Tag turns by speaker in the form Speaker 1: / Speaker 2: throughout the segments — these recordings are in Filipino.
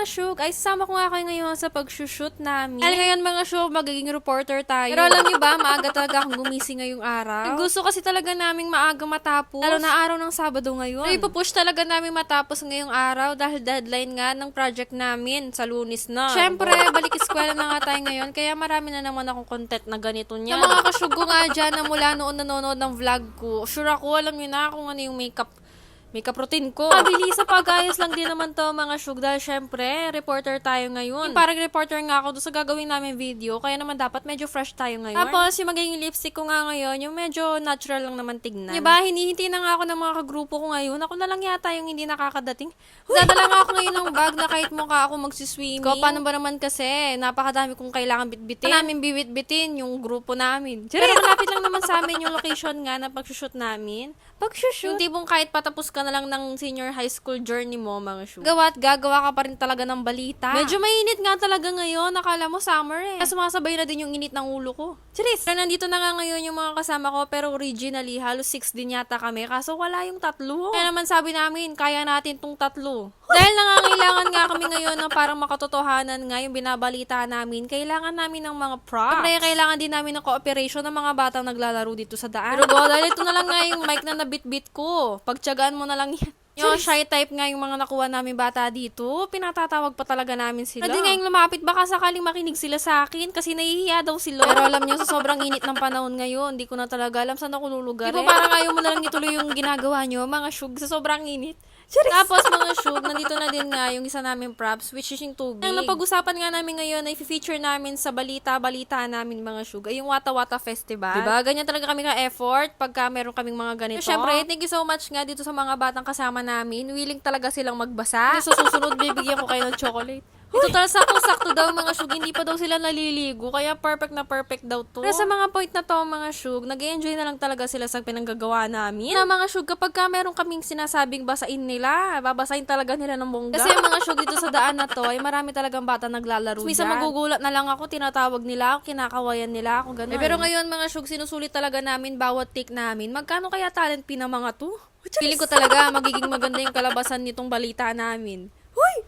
Speaker 1: mga Shug, ay sasama ko nga kayo ngayon sa pag-shoot namin. Ay ngayon mga Shug, magiging reporter tayo. Pero alam niyo ba, maaga talaga akong gumising ngayong araw. Gusto kasi talaga naming maaga matapos. Lalo na araw ng Sabado ngayon. Ay, ipupush talaga namin matapos ngayong araw dahil deadline nga ng project namin sa lunis na. Siyempre, balik eskwela na nga tayo ngayon, kaya marami na naman akong content na ganito niya. Sa mga kasyug ko nga dyan na mula noon nanonood ng vlog ko, sure ako, alam niyo na kung ano yung makeup Makeup routine ko. Mabilis sa pag-ayos lang din naman to mga syug dahil syempre, reporter tayo ngayon. Yung parang reporter nga ako doon sa gagawin namin video, kaya naman dapat medyo fresh tayo ngayon. Tapos, yung magiging lipstick ko nga ngayon, yung medyo natural lang naman tignan. Diba, hinihinti na nga ako ng mga kagrupo ko ngayon. Ako na lang yata yung hindi nakakadating. Dadala nga ako ngayon ng bag na kahit mukha ako magsiswimming. Ko, paano ba naman kasi, napakadami kong kailangan bitbitin. Namin bibit-bitin yung grupo namin. Pero malapit lang naman sa amin yung location nga na pag-shoot namin. Pag-shoot? Yung tipong kahit patapos ka na lang ng senior high school journey mo, mga shoot. Gawa't gagawa ka pa rin talaga ng balita. Medyo mainit nga talaga ngayon. Akala mo summer eh. Kasi sumasabay na din yung init ng ulo ko. Charis! Pero nandito na nga ngayon yung mga kasama ko, pero originally, halos six din yata kami. Kaso wala yung tatlo. Kaya naman sabi namin, kaya natin tong tatlo. Dahil nangangailangan nga kami ngayon ng parang makatotohanan nga yung binabalita namin, kailangan namin ng mga props. Siyempre, kailangan din namin ng cooperation ng mga batang naglalaro dito sa daan. Pero go, dahil ito na lang nga yung mic na nabit-bit ko. Pagtyagaan mo na lang yan. Yung shy type nga yung mga nakuha namin bata dito, pinatatawag pa talaga namin sila. Pwede nga yung lumapit, baka sakaling makinig sila sa akin kasi nahihiya daw sila. Pero alam niyo, sa sobrang init ng panahon ngayon, hindi ko na talaga alam saan ako lulugar. Di ba parang ayaw mo na lang ituloy yung ginagawa niyo, mga shug, sa sobrang init. Tapos mga shoot, nandito na din nga yung isa namin props, which is yung tubig. Ang napag-usapan nga namin ngayon ay feature namin sa balita-balita namin mga shoot, ay yung Wata Wata Festival. Diba? Ganyan talaga kami ka-effort pagka meron kaming mga ganito. Siyempre, thank you so much nga dito sa mga batang kasama namin. Willing talaga silang magbasa. Sa susunod, bibigyan ko kayo ng chocolate. Ito talaga sakto-sakto daw mga shug, hindi pa daw sila naliligo, kaya perfect na perfect daw to. Pero sa mga point na to mga shug, nag enjoy na lang talaga sila sa pinanggagawa namin. Na mga shug, kapag ka meron kaming sinasabing basain nila, babasahin talaga nila ng bongga. Kasi mga shug dito sa daan na to, ay marami talagang bata naglalaro Misa magugulat na lang ako, tinatawag nila ako, kinakawayan nila ako, ganun. Eh, pero ngayon mga shug, sinusulit talaga namin bawat take namin. Magkano kaya talent pin ng mga to? Feeling ko talaga magiging maganda yung kalabasan nitong balita namin.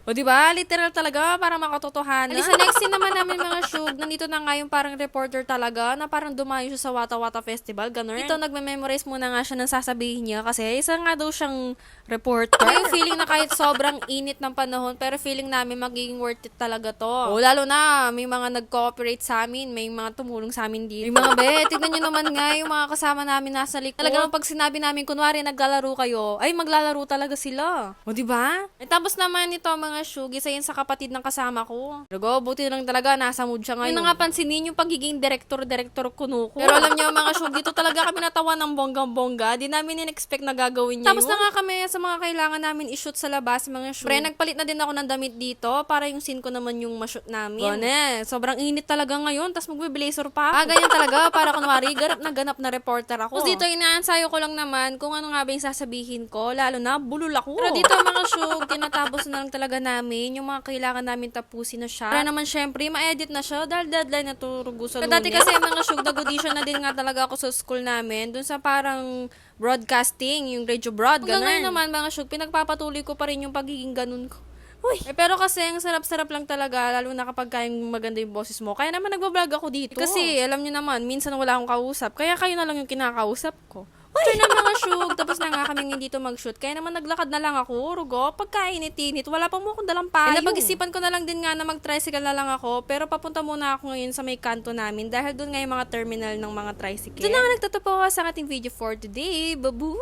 Speaker 1: O di ba? Literal talaga para makatotohanan. Alisa next scene naman namin mga shug, nandito na nga yung parang reporter talaga na parang dumayo siya sa Wata Wata Festival, ganun. Ito nagme-memorize muna nga siya ng sasabihin niya kasi isa nga daw siyang reporter. yung feeling na kahit sobrang init ng panahon pero feeling namin magiging worth it talaga to. O lalo na may mga nag-cooperate sa amin, may mga tumulong sa amin dito. Yung mga be, tignan nyo naman nga yung mga kasama namin nasa likod. Talaga naman pag sinabi namin kunwari naglalaro kayo, ay maglalaro talaga sila. O di ba? Eh, tapos naman ito mga shug, isa yun sa kapatid ng kasama ko. Pero buti lang talaga nasa mood siya ngayon. Yun na nga pansinin yung pagiging director-director kuno ko. Pero alam niyo mga shug, dito talaga kami natawa ng bonggang-bongga. Di namin in-expect na gagawin niya Tapos na nga kami sa mga kailangan namin i-shoot sa labas mga shug. Pre, nagpalit na din ako ng damit dito para yung scene ko naman yung ma-shoot namin. Gone, sobrang init talaga ngayon. Tapos magbe-blazer pa. Ah, ganyan talaga. Para kunwari, ganap na ganap na reporter ako. Tapos dito, inaansayo ko lang naman kung ano nga ba yung sasabihin ko. Lalo na, bulol ako. Pero dito mga shug, tinatapos na lang talaga namin yung mga kailangan namin tapusin na siya. Para naman syempre, ma-edit na siya dahil deadline na turugo sa lunes. Dati kasi mga shug, nag-audition na din nga talaga ako sa school namin. Dun sa parang broadcasting, yung radio broad, ganun. Hanggang naman mga shug, pinagpapatuloy ko pa rin yung pagiging ganun ko. Uy. Eh, pero kasi, ang sarap-sarap lang talaga, lalo na kapag kayang maganda yung boses mo. Kaya naman nagbablog ako dito. Eh, kasi, alam nyo naman, minsan wala akong kausap. Kaya kayo na lang yung kinakausap ko. After na mga shoot, tapos nga kami dito mag-shoot. Kaya naman naglakad na lang ako, rugo, pagkainit-init, wala pa mo akong dalang payo. Eh, napag-isipan ko na lang din nga na mag-tricycle na lang ako, pero papunta muna ako ngayon sa may kanto namin dahil doon nga yung mga terminal ng mga tricycle. Doon na nga nagtatapo ako sa ating video for today. Babu!